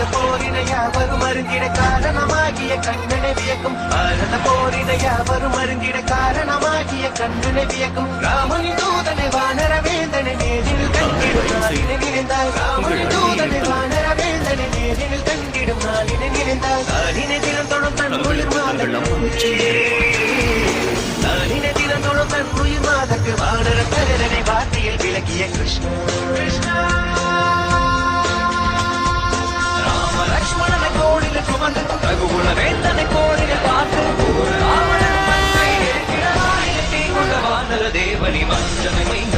ஆனந்த போரின யாவரும் அருந்திட காரணமாகிய கண்ணனை வியக்கும். ஆனந்த போரின யாவரும் அருந்திட காரணமாகிய கண்ணனை வியக்கும். ராமனின் தூதனை வானரவேந்தனை நேரில் கண்டிடும். நாளினை நினைந்தால் ராமனின் தூதனை வானரவேந்தனை நேரில் கண்டிடும். நாளினை நினைந்தால் நாளினை தினம் தொழும் தன் உயிர் மாதம் நாளினை தினம் தொழும் தன் உயிர் மாதக்கு வானர கலரனை வார்த்தையில் விளக்கிய Krishna Krishna! Anybody? Must, and we